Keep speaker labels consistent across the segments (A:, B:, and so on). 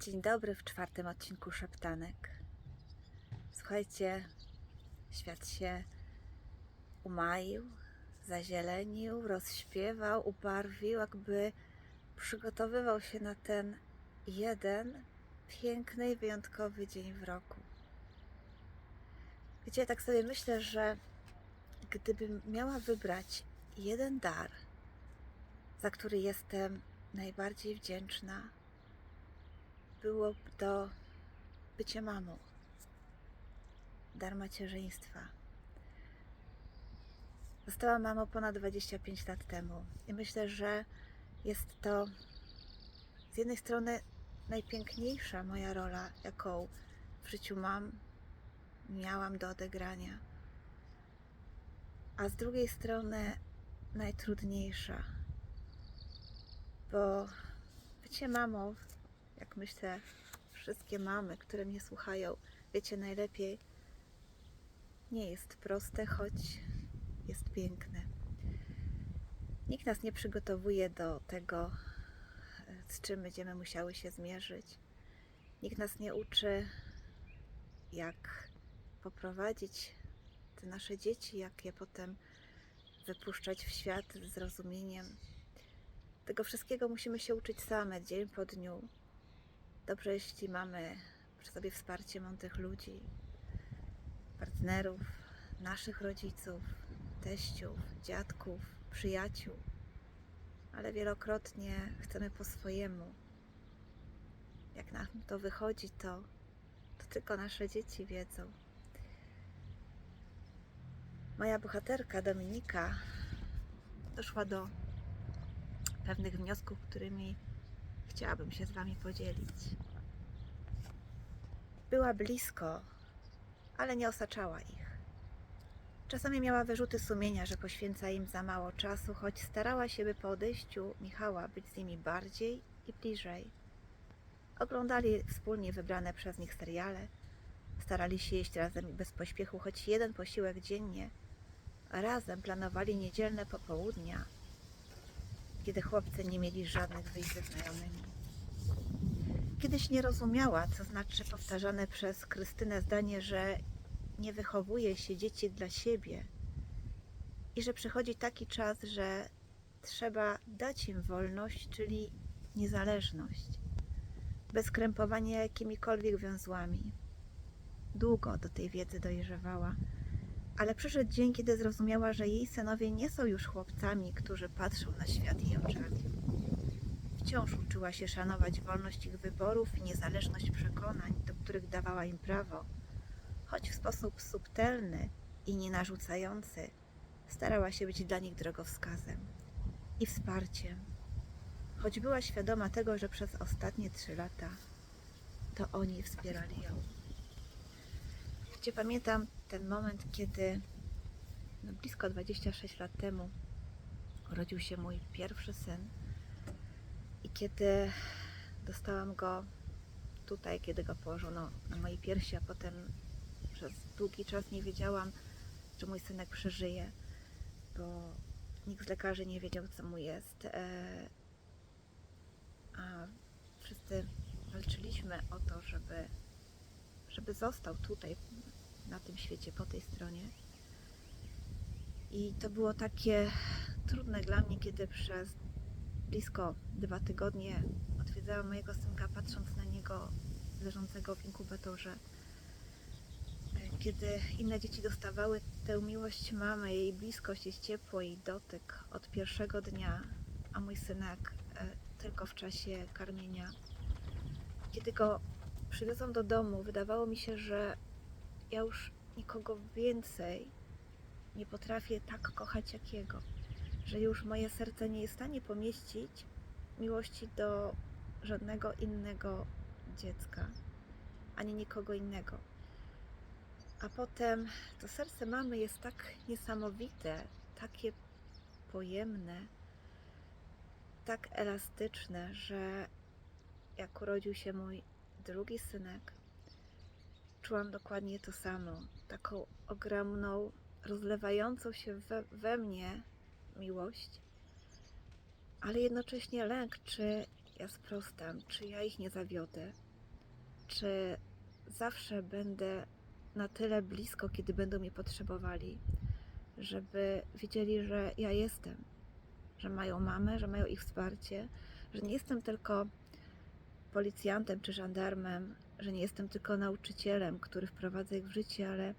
A: Dzień dobry w czwartym odcinku Szeptanek. Słuchajcie, świat się umaił, zazielenił, rozśpiewał, ubarwił, jakby przygotowywał się na ten jeden piękny i wyjątkowy dzień w roku. Wiecie, ja tak sobie myślę, że gdybym miała wybrać jeden dar, za który jestem najbardziej wdzięczna, byłoby to bycie mamą, dar macierzyństwa. Zostałam mamą ponad 25 lat temu i myślę, że jest to z jednej strony najpiękniejsza moja rola, jaką w życiu mam, miałam do odegrania, a z drugiej strony najtrudniejsza, bo bycie mamą jak myślę, wszystkie mamy, które mnie słuchają, wiecie najlepiej, nie jest proste, choć jest piękne. Nikt nas nie przygotowuje do tego, z czym będziemy musiały się zmierzyć. Nikt nas nie uczy, jak poprowadzić te nasze dzieci, jak je potem wypuszczać w świat z zrozumieniem. Tego wszystkiego musimy się uczyć same, dzień po dniu. Dobrze, jeśli mamy przy sobie wsparcie mądrych ludzi, partnerów, naszych rodziców, teściów, dziadków, przyjaciół, ale wielokrotnie chcemy po swojemu. Jak nam to wychodzi, to, to tylko nasze dzieci wiedzą. Moja bohaterka Dominika doszła do pewnych wniosków, którymi chciałabym się z Wami podzielić. Była blisko, ale nie osaczała ich. Czasami miała wyrzuty sumienia, że poświęca im za mało czasu, choć starała się, by po odejściu Michała być z nimi bardziej i bliżej. Oglądali wspólnie wybrane przez nich seriale, starali się jeść razem bez pośpiechu choć jeden posiłek dziennie, razem planowali niedzielne popołudnia, kiedy chłopcy nie mieli żadnych wyjść ze znajomymi. Kiedyś nie rozumiała, co znaczy powtarzane przez Krystynę zdanie, że nie wychowuje się dzieci dla siebie i że przychodzi taki czas, że trzeba dać im wolność, czyli niezależność, bez krępowania jakimikolwiek wiązłami. Długo do tej wiedzy dojrzewała, ale przyszedł dzień, kiedy zrozumiała, że jej synowie nie są już chłopcami, którzy patrzą na świat jej oczami. Wciąż uczyła się szanować wolność ich wyborów i niezależność przekonań, do których dawała im prawo, choć w sposób subtelny i nienarzucający starała się być dla nich drogowskazem i wsparciem, choć była świadoma tego, że przez ostatnie trzy lata to oni wspierali ją. Gdzie pamiętam ten moment, kiedy no, blisko 26 lat temu urodził się mój pierwszy syn i kiedy dostałam go tutaj, kiedy go położono na mojej piersi, a potem przez długi czas nie wiedziałam, że mój synek przeżyje, bo nikt z lekarzy nie wiedział, co mu jest. E, a wszyscy walczyliśmy o to, żeby, żeby został tutaj, na tym świecie, po tej stronie. I to było takie trudne dla mnie, kiedy przez blisko dwa tygodnie odwiedzałam mojego synka, patrząc na niego leżącego w inkubatorze. Kiedy inne dzieci dostawały tę miłość mamy, jej bliskość, jej ciepło, jej dotyk od pierwszego dnia, a mój synek e, tylko w czasie karmienia. Kiedy go przywiozłam do domu, wydawało mi się, że ja już nikogo więcej nie potrafię tak kochać jak jego, że już moje serce nie jest w stanie pomieścić miłości do żadnego innego dziecka, ani nikogo innego. A potem to serce mamy jest tak niesamowite, takie pojemne, tak elastyczne, że jak urodził się mój drugi synek, czułam dokładnie to samo. Taką ogromną, rozlewającą się we, we mnie miłość, ale jednocześnie lęk, czy ja sprostam, czy ja ich nie zawiodę, czy zawsze będę na tyle blisko, kiedy będą mnie potrzebowali, żeby wiedzieli, że ja jestem, że mają mamę, że mają ich wsparcie, że nie jestem tylko policjantem czy żandarmem, że nie jestem tylko nauczycielem, który wprowadza ich w życie, ale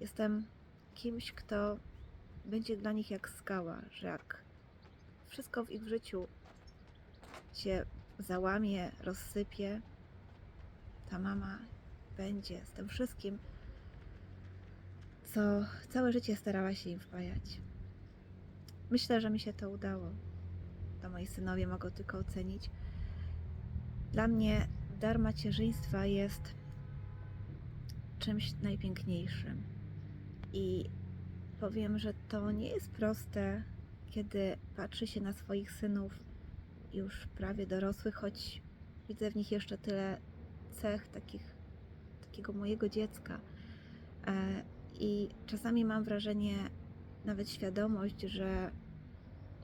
A: jestem kimś, kto będzie dla nich jak skała, że jak wszystko w ich życiu się załamie, rozsypie, ta mama będzie z tym wszystkim, co całe życie starała się im wpajać. Myślę, że mi się to udało. To moi synowie mogą tylko ocenić. Dla mnie dar macierzyństwa jest czymś najpiękniejszym. I powiem, że to nie jest proste, kiedy patrzy się na swoich synów już prawie dorosłych, choć widzę w nich jeszcze tyle cech takich, takiego mojego dziecka. E, I czasami mam wrażenie, nawet świadomość, że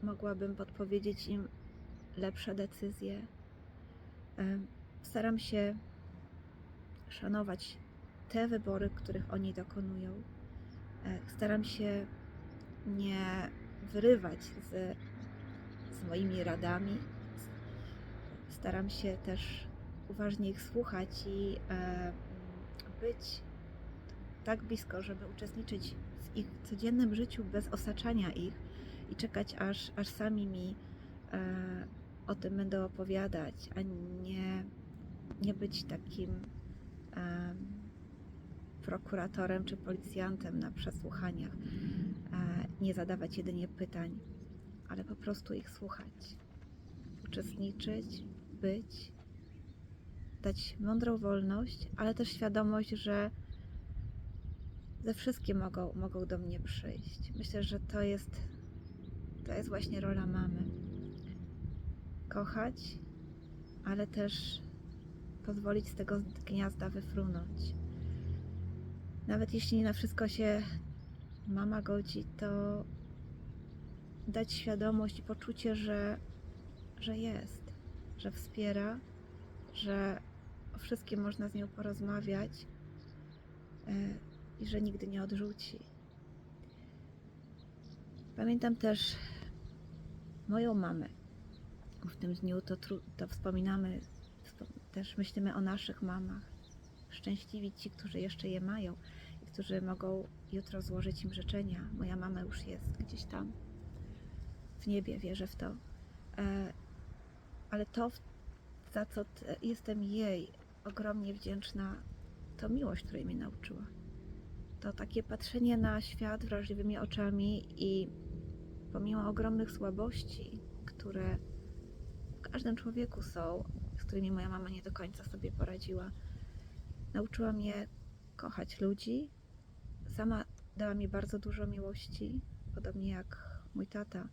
A: mogłabym podpowiedzieć im lepsze decyzje. Staram się szanować te wybory, których oni dokonują. E, Staram się nie wyrywać z, z moimi radami. Staram się też uważnie ich słuchać i e, być tak blisko, żeby uczestniczyć w ich codziennym życiu bez osaczania ich i czekać, aż, aż sami mi e, o tym będą opowiadać, a nie, nie być takim em, prokuratorem czy policjantem na przesłuchaniach. E, nie zadawać jedynie pytań, ale po prostu ich słuchać, uczestniczyć, być, dać mądrą wolność, ale też świadomość, że ze wszystkim mogą, mogą do mnie przyjść. Myślę, że to jest, to jest właśnie rola mamy. Kochać, ale też pozwolić z tego gniazda wyfrunąć. Nawet jeśli nie na wszystko się mama godzi, to dać świadomość i poczucie, że, że jest, że wspiera, że o wszystkim można z nią porozmawiać e, i że nigdy nie odrzuci. Pamiętam też moją mamę. W tym dniu to, to wspominamy, wspom- też myślimy o naszych mamach. Szczęśliwi ci, którzy jeszcze je mają i którzy mogą jutro złożyć im życzenia. Moja mama już jest gdzieś tam w niebie, wierzę w to. E, ale to, za co jestem jej ogromnie wdzięczna, to miłość, której mnie nauczyła. To takie patrzenie na świat wrażliwymi oczami i pomimo ogromnych słabości, które w każdym człowieku są, którymi moja mama nie do końca sobie poradziła, nauczyła mnie kochać ludzi. Sama dała mi bardzo dużo miłości, podobnie jak mój tata.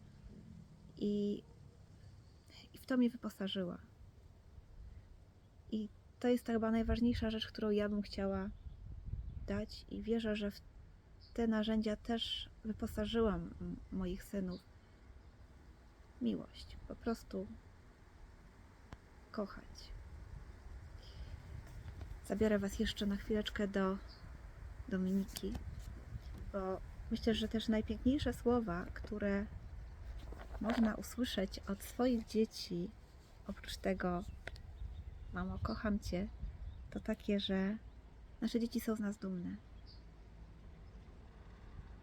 A: I, i w to mnie wyposażyła. I to jest chyba najważniejsza rzecz, którą ja bym chciała dać, i wierzę, że w te narzędzia też wyposażyłam moich synów. Miłość, po prostu kochać. Zabiorę Was jeszcze na chwileczkę do Dominiki, bo myślę, że też najpiękniejsze słowa, które można usłyszeć od swoich dzieci, oprócz tego, mamo, kocham Cię, to takie, że nasze dzieci są z nas dumne.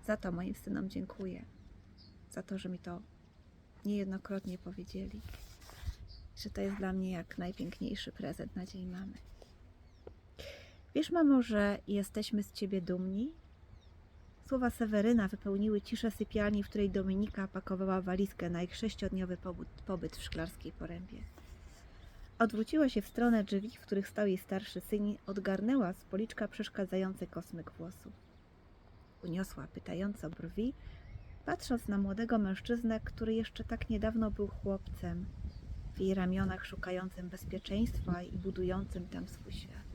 A: Za to moim synom dziękuję. Za to, że mi to niejednokrotnie powiedzieli. Że to jest dla mnie jak najpiękniejszy prezent na Dzień Mamy. Wiesz, mamo, że jesteśmy z ciebie dumni? Słowa Seweryna wypełniły ciszę sypialni, w której Dominika pakowała walizkę na ich sześciodniowy pobyt, w szklarskiej porębie. Odwróciła się w stronę drzwi, w których stał jej starszy syn, odgarnęła z policzka przeszkadzający kosmyk włosów. Uniosła pytająco brwi, patrząc na młodego mężczyznę, który jeszcze tak niedawno był chłopcem, w jej ramionach szukającym bezpieczeństwa i budującym tam swój świat.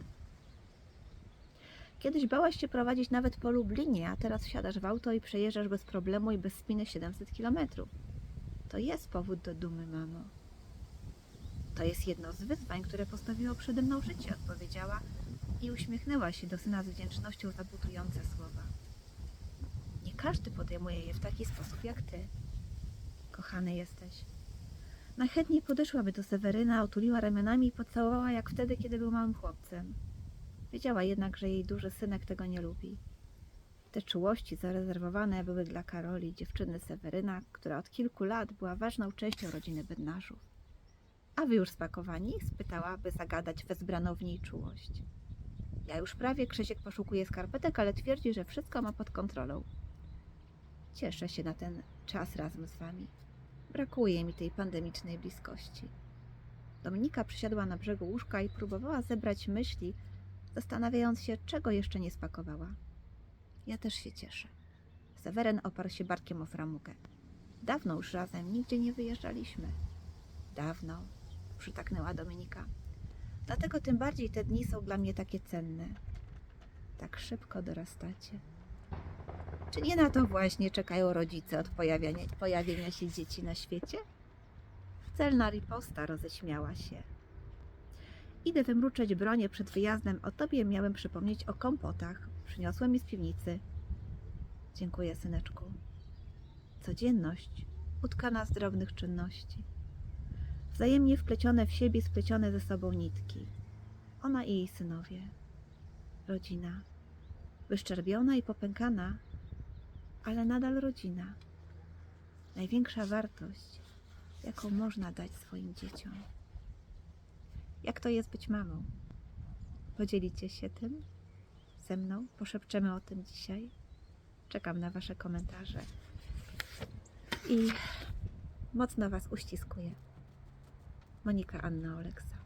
A: Kiedyś bałaś się prowadzić nawet po Lublinie, a teraz wsiadasz w auto i przejeżdżasz bez problemu i bez spiny 700 kilometrów. To jest powód do dumy, mamo. To jest jedno z wyzwań, które postawiło przede mną życie, odpowiedziała i uśmiechnęła się do syna z wdzięcznością za budujące słowa. Nie każdy podejmuje je w taki sposób jak ty. Kochany jesteś. Najchętniej podeszłaby do Seweryna, otuliła ramionami i pocałowała jak wtedy, kiedy był małym chłopcem. Wiedziała jednak, że jej duży synek tego nie lubi. Te czułości zarezerwowane były dla Karoli, dziewczyny Seweryna, która od kilku lat była ważną częścią rodziny Bednaszów. A wy już spakowani? spytała, by zagadać wezbraną w niej czułość. Ja już prawie Krzysiek poszukuje skarpetek, ale twierdzi, że wszystko ma pod kontrolą. Cieszę się na ten czas razem z wami. Brakuje mi tej pandemicznej bliskości. Dominika przysiadła na brzegu łóżka i próbowała zebrać myśli, zastanawiając się, czego jeszcze nie spakowała. Ja też się cieszę. Seweren oparł się barkiem o framugę. Dawno już razem nigdzie nie wyjeżdżaliśmy. Dawno, przytaknęła Dominika. Dlatego tym bardziej te dni są dla mnie takie cenne. Tak szybko dorastacie. Czy nie na to właśnie czekają rodzice od pojawiania, pojawienia się dzieci na świecie? Celna riposta roześmiała się. Idę wymruczeć bronię przed wyjazdem, o tobie miałem przypomnieć o kompotach. Przyniosłem je z piwnicy. Dziękuję, syneczku. Codzienność utkana z drobnych czynności. Wzajemnie wplecione w siebie, splecione ze sobą nitki. Ona i jej synowie. Rodzina. Wyszczerbiona i popękana, ale nadal rodzina. Największa wartość, jaką można dać swoim dzieciom. Jak to jest być mamą? Podzielicie się tym ze mną? Poszepczemy o tym dzisiaj. Czekam na Wasze komentarze. I mocno Was uściskuję. Monika Anna Oleksa.